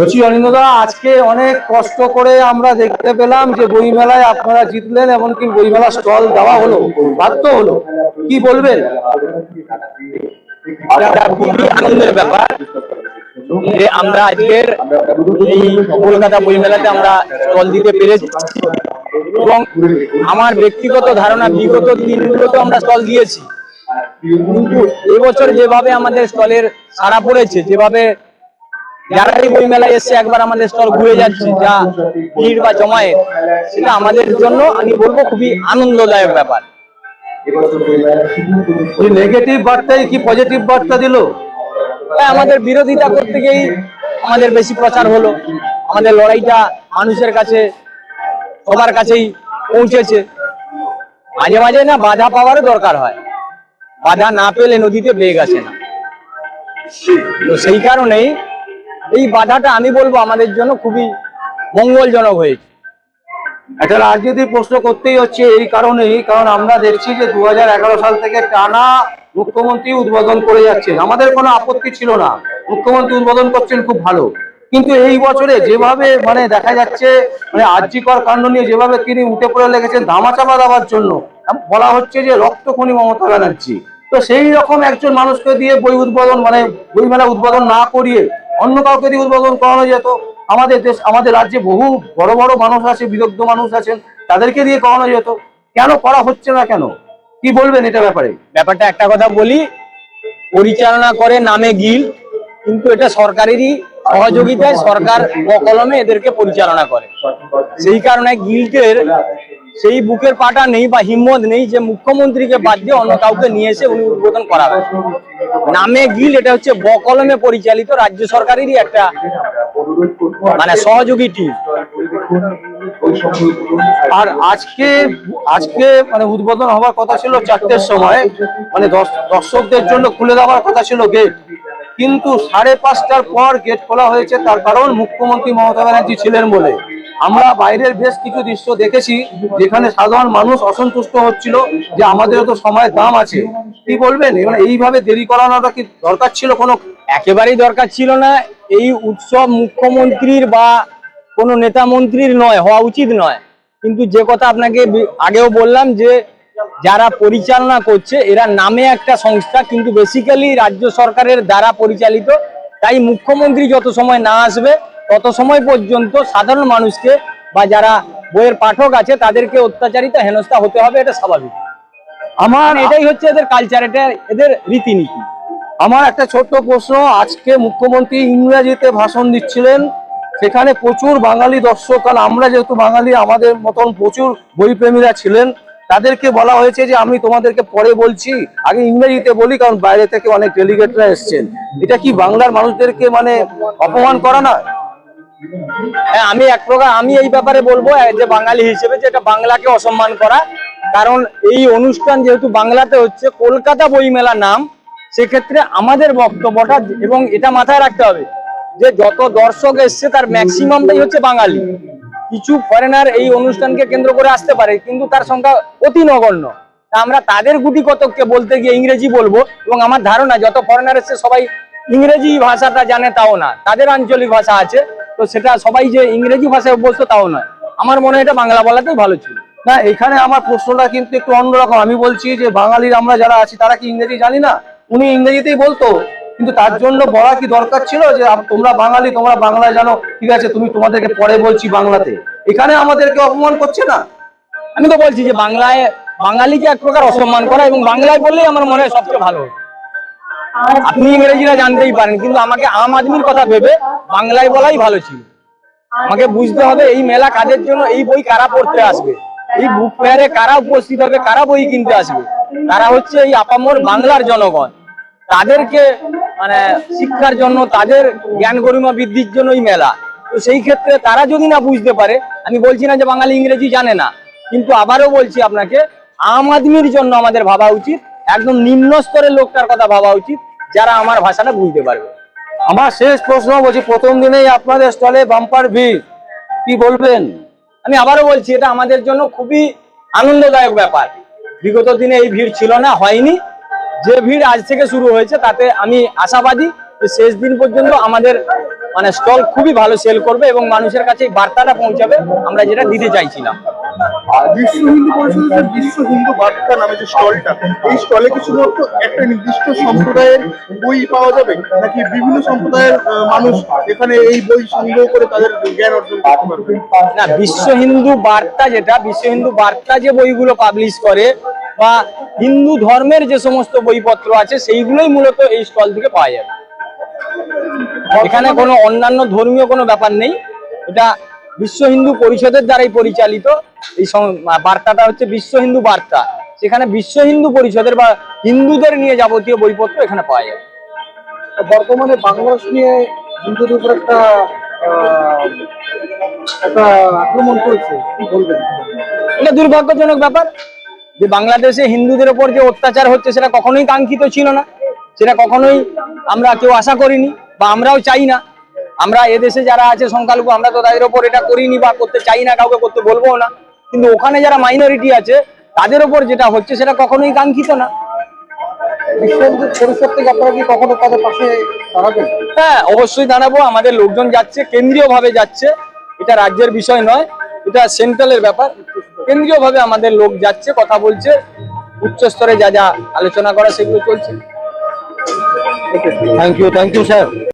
বলছি, অনিন্দা আজকে অনেক কষ্ট করে আমরা দেখতে পেলাম যে বইমেলায় আপনারা জিতলেন, এমনকি বইমেলা স্টল দেওয়া হলো, বাধ্য হলো। কি বলবেন? এটা খুবই আনন্দের ব্যাপার যে আমরা আজকের এই কলকাতা বইমেলাতে আমরা স্টল দিতে পেরেছি। এবং আমার ব্যক্তিগত ধারণা, বিগত দিনগুলোতে আমরা স্টল দিয়েছি। কিন্তু এবছর যেভাবে আমাদের স্টলের সারা পড়েছে, যেভাবে যারা এই মেলায় এসছে একবার আমাদের স্টল ঘুরে যাচ্ছে যা ভিড় বা জমায়েত সেটা আমাদের জন্য আমি বলব খুবই আনন্দদায়ক ব্যাপার। নেগেটিভ বার্তাই কি পজিটিভ বার্তা দিল? আমাদের বিরোধিতা করতে গিয়েই আমাদের বেশি প্রচার হলো। আমাদের লড়াইটা মানুষের কাছে সবার কাছেই পৌঁছেছে। মাঝে মাঝে না বাধা পাওয়ারও দরকার হয়। বাধা না পেলে নদীতে বেগ আসে না। তো সেই কারণেই এই বাধাটা আমি বলব আমাদের জন্য খুবই মঙ্গলজনক হয়েছে। একটা রাজনীতির প্রশ্ন করতেই হচ্ছে এই কারণেই, কারণ আমরা দেখছি যে দুহাজার এগারো সাল থেকে টানা মুখ্যমন্ত্রী উদ্বোধন করে যাচ্ছেন। আমাদের কোনো আপত্তি ছিল না। মুখ্যমন্ত্রী উদ্বোধন করছেন খুব ভালো। কিন্তু এই বছরে যেভাবে মানে দেখা যাচ্ছে মানে আর্যিকর কাণ্ড নিয়ে যেভাবে তিনি উঠে পড়ে লেগেছেন ধামাচাপা দেওয়ার জন্য, বলা হচ্ছে যে রক্তখনি মমতা ব্যানার্জি। তো সেই রকম একজন মানুষকে দিয়ে বই উদ্বোধন মানে বইমেলা উদ্বোধন না করিয়ে অন্য কাউকে দিয়ে উদ্বোধন করানো যেত। আমাদের দেশ, আমাদের রাজ্যে বহু বড় বড় মানুষ আছে, বিদগ্ধ মানুষ আছেন, তাদেরকে দিয়ে করানো যেত। কেন করা হচ্ছে না কেন? কি বলবেন এটা ব্যাপারে? ব্যাপারটা একটা কথা বলি, পরিচালনা করে নামে গিল, কিন্তু এটা সরকারেরই সহযোগিতায় সরকার কলমে এদেরকে পরিচালনা করে। সেই কারণে গিল্টের সেই বুকের পাটা নেই বা হিম্মত নেই যে মুখ্যমন্ত্রীকে বাদ দিয়ে অন্য কাউকে নিয়ে এসে উনি উদ্বোধন করাবে নামে গিল, এটা হচ্ছে বকলমে পরিচালিত রাজ্য সরকারেরই একটা মানে সহযোগী টিম আর আজকে আজকে মানে উদ্বোধন হওয়ার কথা ছিল চারটের সময়। মানে দর্শ- দর্শকদের জন্য খুলে দেওয়ার কথা ছিল গেট কিন্তু সাড়ে পাঁচটার পর গেট খোলা হয়েছে, তার কারণ মুখ্যমন্ত্রী মমতা ব্যানার্জি ছিলেন বলে। আমরা বাইরের বেশ কিছু দৃশ্য দেখেছি, যেখানে সাধারণ মানুষ অসন্তুষ্ট হচ্ছিল যে আমাদেরও তো সময়ের দাম আছে। কি বলবেন? মানে এইভাবে দেরি করানোটা কি দরকার ছিল কোনো? একেবারেই দরকার ছিল না। এই উৎসব মুখ্যমন্ত্রীর বা কোনো নেতা মন্ত্রীর নয়, হওয়া উচিত নয়। কিন্তু যে কথা আপনাকে আগেও বললাম যে, যারা পরিচালনা করছে, এরা নামে একটা সংস্থা, কিন্তু বেসিক্যালি রাজ্য সরকারের দ্বারা পরিচালিত। তাই মুখ্যমন্ত্রী যত সময় না আসবে, তত সময় পর্যন্ত সাধারণ মানুষকে বা যারা বইয়ের পাঠক আছে, তাদেরকে অত্যাচারিত হেনস্থা হতে হবে, এটা স্বাভাবিক। আমার এটাই হচ্ছে এদের কালচার এটা এদের রীতিনীতি। আমার একটা ছোট্ট প্রশ্ন আজকে মুখ্যমন্ত্রী ইংরেজিতে ভাষণ দিচ্ছিলেন সেখানে প্রচুর বাঙালি দর্শক আর আমরা যেহেতু বাঙালি আমাদের মতন প্রচুর বইপ্রেমীরা ছিলেন তাদেরকে বলা হয়েছে যে আমি তোমাদেরকে পরে বলছি আগে ইংরেজিতে বলি কারণ বাইরে থেকে অনেক ডেলিগেটরা এসছেন। এটা কি বাংলার মানুষদেরকে মানে অপমান করা না হ্যাঁ আমি এক প্রকার আমি এই ব্যাপারে বলব যে বাঙালি হিসেবে যে এটা বাংলাকে অসম্মান করা কারণ এই অনুষ্ঠান যেহেতু বাংলাতে হচ্ছে, কলকাতা বইমেলা নাম, সেক্ষেত্রে আমাদের বক্তব্যটা এবং এটা মাথায় রাখতে হবে যে যত দর্শক এসছে, তার ম্যাক্সিমামটাই হচ্ছে বাঙালি। কিছু ফরেনার এই অনুষ্ঠানকে কেন্দ্র করে আসতে পারে, কিন্তু তার সংখ্যা অতি নগণ্য। তা আমরা তাদের গুটি কতককে বলতে গিয়ে ইংরেজি বলব, এবং আমার ধারণা যত ফরেনার এসছে, সবাই ইংরেজি ভাষাটা জানে তাও না। তাদের আঞ্চলিক ভাষা আছে, তো সেটা সবাই যে ইংরেজি ভাষায় অভ্যস্ত তাও নয়। আমার মনে হয় এটা বাংলা বলাতেই ভালো ছিল। না, এখানে আমার প্রশ্নটা কিন্তু একটু অন্যরকম আমি বলছি যে বাঙালির আমরা যারা আছি, তারা কি ইংরেজি জানি না? উনি ইংরেজিতেই বলতো। কিন্তু তার জন্য বলা কি দরকার ছিল যে তোমরা বাঙালি, তোমরা বাংলায় জানো। ঠিক আছে, তুমি তোমাদেরকে পরে বলছি বাংলাতে। এখানে আমাদেরকে অপমান করছে না? আমি তো বলছি যে বাংলায় বাঙালিকে এক প্রকার অসম্মান করা এবং বাংলায় বললেই আমার মনে হয় সবচেয়ে ভালো। আপনি ইংরেজিটা জানতেই পারেন, কিন্তু আমাকে আম আদমির কথা ভেবে বাংলায় বলাই ভালো ছিল। আমাকে বুঝতে হবে এই মেলা কাজের জন্য এই বই কারা পড়তে আসবে। এই বুক ফেয়ারে কারা উপস্থিত হবে, কারা বই কিনতে আসবে? তারা হচ্ছে এই আপামর বাংলার জনগণ? তাদেরকে মানে শিক্ষার জন্য, তাদের জ্ঞান গরিমা বৃদ্ধির জন্য এই মেলা। তো সেই ক্ষেত্রে তারা যদি না বুঝতে পারে, আমি বলছি না যে বাঙালি ইংরেজি জানে না, কিন্তু আবারও বলছি আপনাকে, আম আদমির জন্য আমাদের ভাবা উচিত, একদম নিম্ন স্তরের লোকটার কথা ভাবা উচিত, যারা আমার ভাষাটা বুঝতে পারবে। আমার শেষ প্রশ্ন বলছি, প্রথম দিনেই আপনাদের স্টলে বাম্পার ভিড়, কি বলবেন? আমি আবারও বলছি, এটা আমাদের জন্য খুবই আনন্দদায়ক ব্যাপার। বিগত দিনে এই ভিড় ছিল না, হয়নি। যে ভিড় আজ থেকে শুরু হয়েছে, তাতে আমি আশাবাদী যে শেষ দিন পর্যন্ত আমাদের মানে স্টল খুবই ভালো সেল করবে এবং মানুষের কাছে এই বার্তাটা পৌঁছাবে, আমরা যেটা দিতে চাইছিলাম। বিশ্ব হিন্দু পরিষদের বিশ্ব হিন্দু বার্তা নামে যে স্টলটা, এই স্টলে কি একটা নির্দিষ্ট সম্প্রদায়ের বই পাওয়া যাবে? নাকি বিভিন্ন সম্প্রদায়ের মানুষ এখানে এই বই সংগ্রহ করে তাদের জ্ঞান অর্জন করতে পারবে? না, বিশ্ব হিন্দু বার্তা যেটা, বিশ্ব হিন্দু বার্তা যে বইগুলো পাবলিশ করে বা হিন্দু ধর্মের যে সমস্ত বইপত্র আছে, সেইগুলোই মূলত এই স্টল থেকে পাওয়া যাবে। এখানে কোনো অন্যান্য ধর্মীয় কোনো ব্যাপার নেই। এটা বিশ্ব হিন্দু পরিষদের দ্বারাই পরিচালিত এই বার্তাটা হচ্ছে বিশ্ব হিন্দু বার্তা। সেখানে বিশ্ব হিন্দু পরিষদের বা হিন্দুদের নিয়ে যাবতীয় বইপত্র এখানে পাওয়া যাবে বর্তমানে বাংলাদেশ নিয়ে হিন্দুদের উপর একটা একটা আক্রমণ চলছে কি বলবেন? এটা দুর্ভাগ্যজনক ব্যাপার যে বাংলাদেশে হিন্দুদের ওপর যে অত্যাচার হচ্ছে সেটা কখনোই কাঙ্ক্ষিত ছিল না। সেটা কখনোই আমরা কেউ আশা করিনি বা আমরাও চাই না। আমরা এদেশে যারা আছে সংখ্যালঘু আমরা তো তাদের ওপর এটা করিনি বা করতে চাই না কাউকে করতে বলব না। কিন্তু ওখানে যারা মাইনরিটি আছে তাদের ওপর যেটা হচ্ছে সেটা কখনোই কাঙ্ক্ষিত না। হ্যাঁ অবশ্যই দাঁড়াবো। আমাদের লোকজন যাচ্ছে কেন্দ্রীয় ভাবে যাচ্ছে। এটা রাজ্যের বিষয় নয় এটা সেন্ট্রালের ব্যাপার। কেন্দ্রীয় ভাবে আমাদের লোক যাচ্ছে কথা বলছে। উচ্চ স্তরে যা যা আলোচনা করা সেগুলো চলছে। Thank you thank you sir